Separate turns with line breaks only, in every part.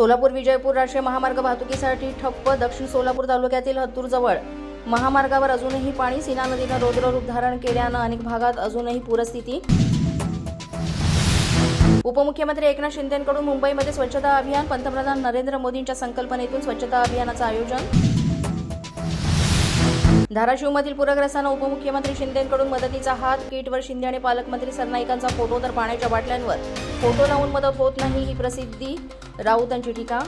सोलापूर विजयपूर राष्ट्रीय महामार्ग वाहतुकीसाठी ठप्प दक्षिण सोलापूर तालुक्यातील हत्तूरजवळ महामार्गावर अजूनही पाणी सीना नदीनं रौद्र रूप धारण केल्यानं अनेक भागात अजूनही पूरस्थिती. उपमुख्यमंत्री एकनाथ शिंदेकडून मुंबईमध्ये स्वच्छता अभियान पंतप्रधान नरेंद्र मोदींच्या संकल्पनेतून स्वच्छता अभियानाचं आयोजन. धाराशिवमधील पूरग्रस्तांना उपमुख्यमंत्री शिंदेकडून मदतीचा हात किटवर शिंदे आणि पालकमंत्री सरनाईकांचा फोटो तर पाण्याच्या बाटल्यांवर. फोटो लावून मदत होत नाही ही प्रसिद्धी. राऊतांची टीका.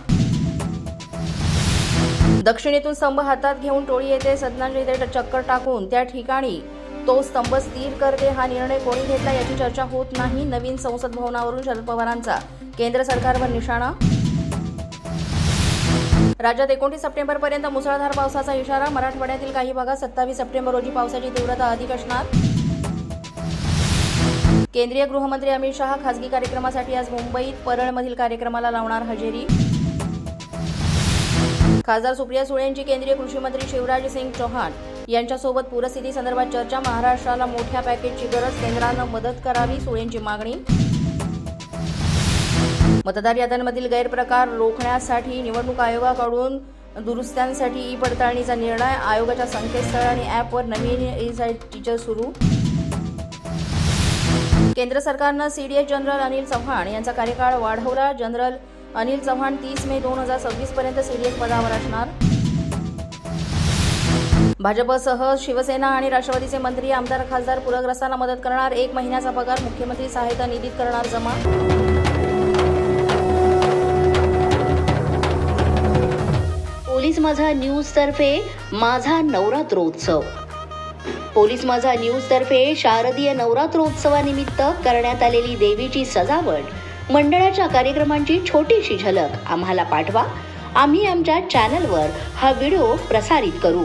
दक्षिणेतून स्तंभ हातात घेऊन टोळी येते सदनाच्या ते चक्कर टाकून. त्या ठिकाणी तो स्तंभ स्थिर करते हा निर्णय कोणी घेतला याची चर्चा होत नाही. नवीन संसद भवनावरून शरद पवारांचा. केंद्र सरकारवर निशाणा राज्यात एकोणतीस सप्टेंबरपर्यंत मुसळधार पावसाचा इशारा. मराठवाड्यातील काही भागात सत्तावीस सप्टेंबर रोजी पावसाची तीव्रता अधिक असणार. केंद्रीय गृहमंत्री अमित शहा खासगी कार्यक्रमासाठी आज मुंबईत परळमधील कार्यक्रमाला लावणार हजेरी. खासदार सुप्रिया सुळे यांची केंद्रीय कृषी मंत्री शिवराज सिंग चौहान यांच्यासोबत पूरस्थिती संदर्भात चर्चा. महाराष्ट्राला मोठ्या पॅकेजची गरज केंद्रानं मदत करावी सुळेंची मागणी. मतदार याद्यांमधील गैरप्रकार रोखण्यासाठी निवडणूक आयोगाकडून दुरुस्त्यांसाठी ई पडताळणीचा निर्णय आयोगाच्या संकेतस्थळ आणि ॲपवर नवीन ई टीचर सुरू. केंद्र सरकारनं सीडीएस जनरल अनिल चव्हाण यांचा कार्यकाळ वाढवला. जनरल अनिल चव्हाण तीस मे दोन हजार सव्वीस पर्यंत सीडीएस पदावर असणार. भाजपसह शिवसेना आणि राष्ट्रवादीचे मंत्री आमदार खासदार पूरग्रस्तांना मदत करणार. एक महिन्याचा पगार मुख्यमंत्री सहायता निधीत करणार जमा.
पोलीस माझा न्यूज तर्फे माझा नवरात्रोत्सव. पोलीस माझा न्यूज तर्फे शारदीय नवरात्रोत्सवानिमित्त करण्यात आलेली देवीची सजावट मंडळाच्या कार्यक्रमांची छोटीशी झलक आम्हाला पाठवा. आम्ही आमच्या चॅनलवर हा व्हिडिओ प्रसारित करू.